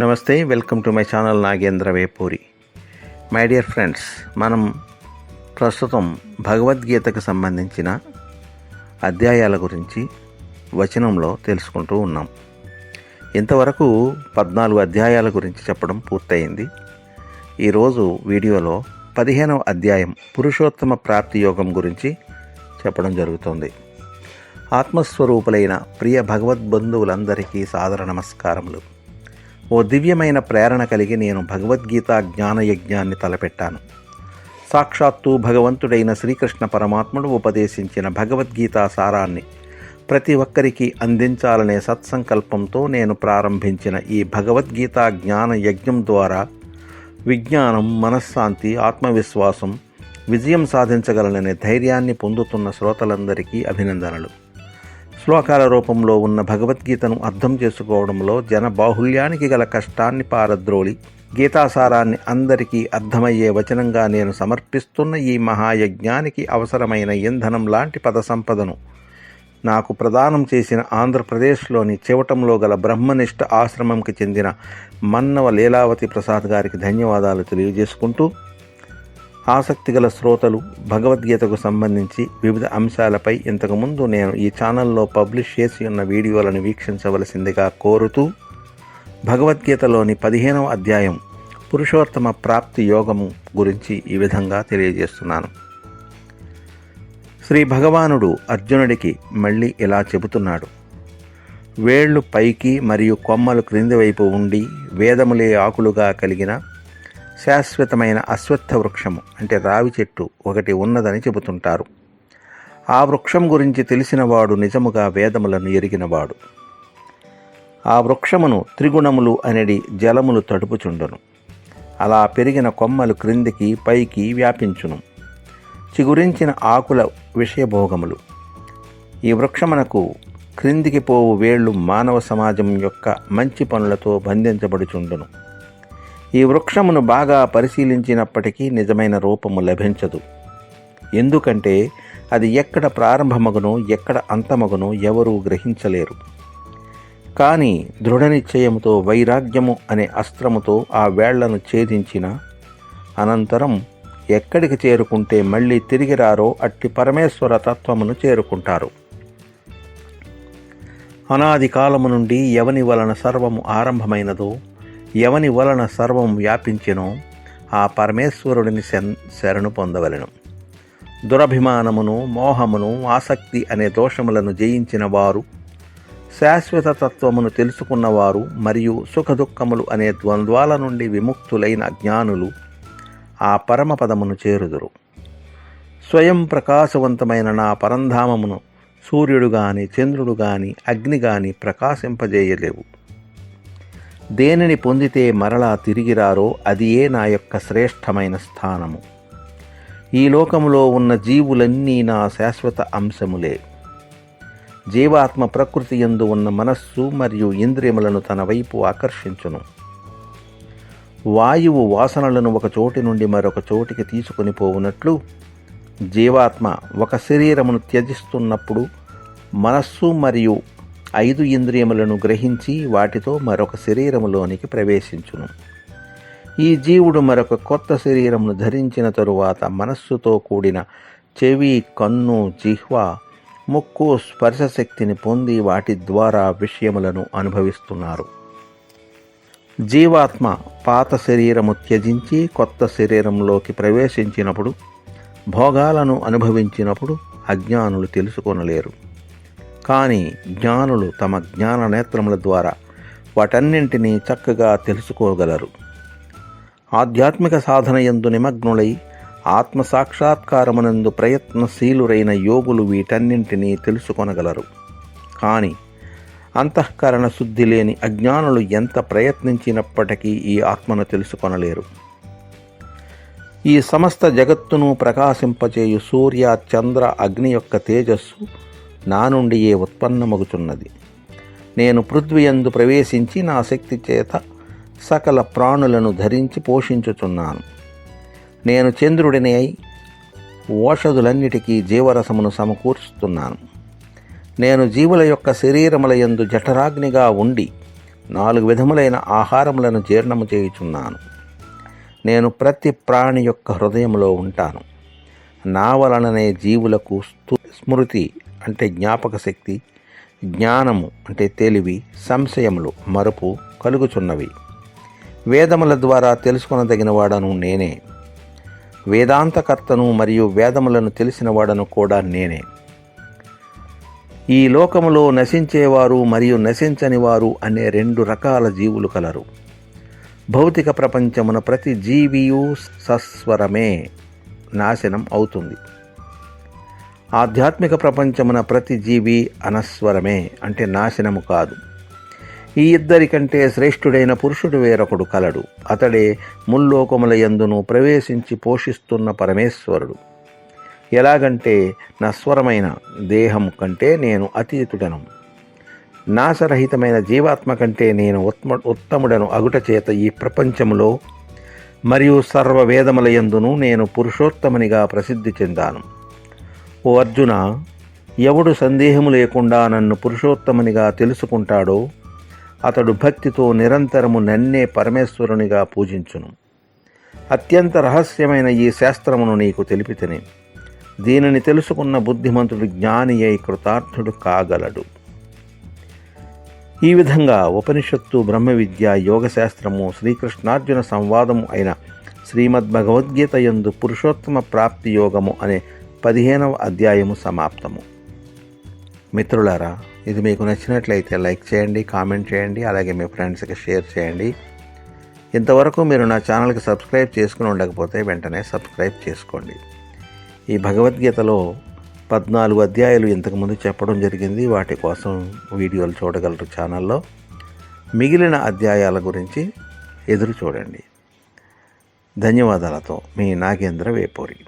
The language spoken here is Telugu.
నమస్తే welcome to my channel Nagendra Vepuri. My dear friends మనం ప్రస్తుతం భగవద్గీతకు సంబంధించిన అధ్యాయాల గురించి వచనంలో తెలుసుకుంటూ ఉన్నాం. ఇంతవరకు పద్నాలుగు అధ్యాయాల గురించి చెప్పడం పూర్తయింది. ఈరోజు వీడియోలో పదిహేనవ అధ్యాయం పురుషోత్తమ ప్రాప్తి యోగం గురించి చెప్పడం జరుగుతుంది. ఆత్మస్వరూపులైన ప్రియ భగవద్బంధువులందరికీ సాదర నమస్కారములు. ఓ దివ్యమైన ప్రేరణ కలిగి నేను భగవద్గీత జ్ఞాన యజ్ఞాన్ని తలపెట్టాను. సాక్షాత్తు భగవంతుడైన శ్రీకృష్ణ పరమాత్ముడు ఉపదేశించిన భగవద్గీత సారాన్ని ప్రతి ఒక్కరికి అందించాలనే సత్సంకల్పంతో నేను ప్రారంభించిన ఈ భగవద్గీత జ్ఞాన యజ్ఞం ద్వారా విజ్ఞానం మనశ్శాంతి ఆత్మవిశ్వాసం విజయం సాధించగలననే ధైర్యాన్ని పొందుతున్న శ్రోతలందరికీ అభినందనలు. శ్లోకాల రూపంలో ఉన్న భగవద్గీతను అర్థం చేసుకోవడంలో జన బాహుల్యానికి గల కష్టాన్ని పారద్రోళి గీతాసారాన్ని అందరికీ అర్థమయ్యే వచనంగా నేను సమర్పిస్తున్న ఈ మహాయజ్ఞానికి అవసరమైన ఇంధనం లాంటి పద సంపదను నాకు ప్రదానం చేసిన ఆంధ్రప్రదేశ్లోని చివటంలో గల బ్రహ్మనిష్ట ఆశ్రమంకి చెందిన మన్నవ లీలావతి ప్రసాద్ గారికి ధన్యవాదాలు తెలియజేసుకుంటూ ఆసక్తిగల శ్రోతలు భగవద్గీతకు సంబంధించి వివిధ అంశాలపై ఇంతకుముందు నేను ఈ ఛానల్లో పబ్లిష్ చేసి ఉన్న వీడియోలను వీక్షించవలసిందిగా కోరుతూ భగవద్గీతలోని పదిహేనవ అధ్యాయం పురుషోత్తమ ప్రాప్తి యోగము గురించి ఈ విధంగా తెలియజేస్తున్నాను. శ్రీ భగవానుడు అర్జునుడికి మళ్ళీ ఇలా చెబుతున్నాడు. వేళ్ళు పైకి మరియు కొమ్మలు క్రింది వైపు ఉండి వేదములే ఆకులుగా కలిగిన శాశ్వతమైన అశ్వత్థ వృక్షము అంటే రావి చెట్టు ఒకటి ఉన్నదని చెబుతుంటారు. ఆ వృక్షం గురించి తెలిసినవాడు నిజముగా వేదములను ఎరిగినవాడు. ఆ వృక్షమును త్రిగుణములు అనేది జలములు తడుపుచుండును. అలా పెరిగిన కొమ్మలు క్రిందికి పైకి వ్యాపించును. చిగురించిన ఆకుల విషయభోగములు. ఈ వృక్షమునకు క్రిందికి పోవు వేళ్ళు మానవ సమాజం యొక్క మంచి పనులతో బంధించబడుచుండును. ఈ వృక్షమును బాగా పరిశీలించినప్పటికీ నిజమైన రూపము లభించదు. ఎందుకంటే అది ఎక్కడ ప్రారంభమగునో ఎక్కడ అంతమగునో ఎవరూ గ్రహించలేరు. కానీ దృఢ నిశ్చయముతో వైరాగ్యము అనే అస్త్రముతో ఆ వేళ్ళను ఛేదించిన అనంతరం ఎక్కడికి చేరుకుంటే మళ్ళీ తిరిగి రారో అట్టి పరమేశ్వర తత్వమును చేరుకుంటారు. అనాది కాలము నుండి ఎవని వలన సర్వము ఆరంభమైనదో ఎవని వలన సర్వం వ్యాపించెనో ఆ పరమేశ్వరుడిని శన్ శరణు పొందవలెను. దురభిమానమును మోహమును ఆసక్తి అనే దోషములను జయించిన వారు శాశ్వత తత్వమును తెలుసుకున్నవారు మరియు సుఖదుఖములు అనే ద్వంద్వాల నుండి విముక్తులైన జ్ఞానులు ఆ పరమపదమును చేరుదురు. స్వయం ప్రకాశవంతమైన నా పరంధామమును సూర్యుడు గాని చంద్రుడు గాని అగ్ని గాని ప్రకాశింపజేయలేవు. దేనిని పొందితే మరలా తిరిగిరారో అదియే నా యొక్క శ్రేష్టమైన స్థానము. ఈ లోకములో ఉన్న జీవులన్నీ నా శాశ్వత అంశములే. జీవాత్మ ప్రకృతి ఎందు ఉన్న మనస్సు మరియు ఇంద్రియములను తన వైపు ఆకర్షించును. వాయువు వాసనలను ఒక చోటి నుండి మరొక చోటికి తీసుకుని పోవునట్లు జీవాత్మ ఒక శరీరమును త్యజిస్తున్నప్పుడు మనస్సు మరియు ఐదు ఇంద్రియములను గ్రహించి వాటితో మరొక శరీరములోనికి ప్రవేశించును. ఈ జీవుడు మరొక కొత్త శరీరమును ధరించిన తరువాత మనస్సుతో కూడిన చెవి కన్ను జిహ్వ ముక్కు స్పర్శ శక్తిని పొంది వాటి ద్వారా విషయములను అనుభవిస్తున్నారు. జీవాత్మ పాత శరీరము త్యజించి కొత్త శరీరంలోకి ప్రవేశించినప్పుడు భోగాలను అనుభవించినప్పుడు అజ్ఞానులు తెలుసుకొనలేరు. కానీ జ్ఞానులు తమ జ్ఞాన నేత్రముల ద్వారా వాటన్నింటినీ చక్కగా తెలుసుకోగలరు. ఆధ్యాత్మిక సాధన ఎందు నిమగ్నులై ఆత్మ సాక్షాత్కారమునందు ప్రయత్నశీలురైన యోగులు వీటన్నింటినీ తెలుసుకొనగలరు. కానీ అంతఃకరణ శుద్ధి లేని అజ్ఞానులు ఎంత ప్రయత్నించినప్పటికీ ఈ ఆత్మను తెలుసుకొనలేరు. ఈ సమస్త జగత్తును ప్రకాశింపచేయు సూర్య చంద్ర అగ్ని యొక్క తేజస్సు నా నుండియే ఉత్పన్నమగుచున్నది నేను పృథ్వీయందు ప్రవేశించి నా శక్తి చేత సకల ప్రాణులను ధరించి పోషించుచున్నాను. నేను చంద్రుడిని అయి ఓషధులన్నిటికీ జీవరసమును సమకూర్చుతున్నాను. నేను జీవుల యొక్క శరీరముల యందు జఠరాగ్నిగా ఉండి నాలుగు విధములైన ఆహారములను జీర్ణము చేయుచున్నాను. నేను ప్రతి ప్రాణి యొక్క హృదయంలో ఉంటాను. నా వలననే జీవులకు స్తు స్మృతి అంటే జ్ఞాపక శక్తి జ్ఞానము అంటే తెలివి సంశయములు మరుపు కలుగుచున్నవి. వేదముల ద్వారా తెలుసుకొనదగిన వాడను నేనే. వేదాంతకర్తను మరియు వేదములను తెలిసిన వాడను కూడా నేనే. ఈ లోకములో నశించేవారు మరియు నశించని వారు అనే రెండు రకాల జీవులు కలరు. భౌతిక ప్రపంచమున ప్రతి జీవియు సస్వరమే నాశనం అవుతుంది. ఆధ్యాత్మిక ప్రపంచమున ప్రతి జీవి అనస్వరమే అంటే నాశనము కాదు. ఈ ఇద్దరి కంటే శ్రేష్ఠుడైన పురుషుడు వేరొకడు కలడు. అతడే ముల్లోకముల యందును ప్రవేశించి పోషిస్తున్న పరమేశ్వరుడు. ఎలాగంటే నస్వరమైన దేహం కంటే నేను అతీతుడను. నాశరహితమైన జీవాత్మ కంటే నేను ఉత్మ ఉత్తముడను అగుట చేత ఈ ప్రపంచములో మరియు సర్వ వేదముల యందును నేను పురుషోత్తమునిగా ప్రసిద్ధి చెందాను. ఓ అర్జున ఎవడు సందేహము లేకుండా నన్ను పురుషోత్తమునిగా తెలుసుకుంటాడో అతడు భక్తితో నిరంతరము నన్నే పరమేశ్వరునిగా పూజించును. అత్యంత రహస్యమైన ఈ శాస్త్రమును నీకు తెలిపితేనే దీనిని తెలుసుకున్న బుద్ధిమంతుడు జ్ఞాని అయి కృతార్థుడు కాగలడు. ఈ విధంగా ఉపనిషత్తు బ్రహ్మ విద్య యోగశాస్త్రము శ్రీకృష్ణార్జున సంవాదము అయిన శ్రీమద్భగవద్గీత యందు పురుషోత్తమ ప్రాప్తి యోగము అనే పదిహేనవ అధ్యాయము సమాప్తము. మిత్రులారా ఇది మీకు నచ్చినట్లయితే లైక్ చేయండి కామెంట్ చేయండి అలాగే మీ ఫ్రెండ్స్కి షేర్ చేయండి. ఇంతవరకు మీరు నా ఛానల్కి సబ్స్క్రైబ్ చేసుకుని ఉండకపోతే వెంటనే సబ్స్క్రైబ్ చేసుకోండి. ఈ భగవద్గీతలో పద్నాలుగు అధ్యాయాలు ఇంతకుముందు చెప్పడం జరిగింది. వాటి కోసం వీడియోలు చూడగలరు ఛానల్లో. మిగిలిన అధ్యాయాల గురించి ఎదురు చూడండి. ధన్యవాదాలతో మీ నాగేంద్ర వేపూరి.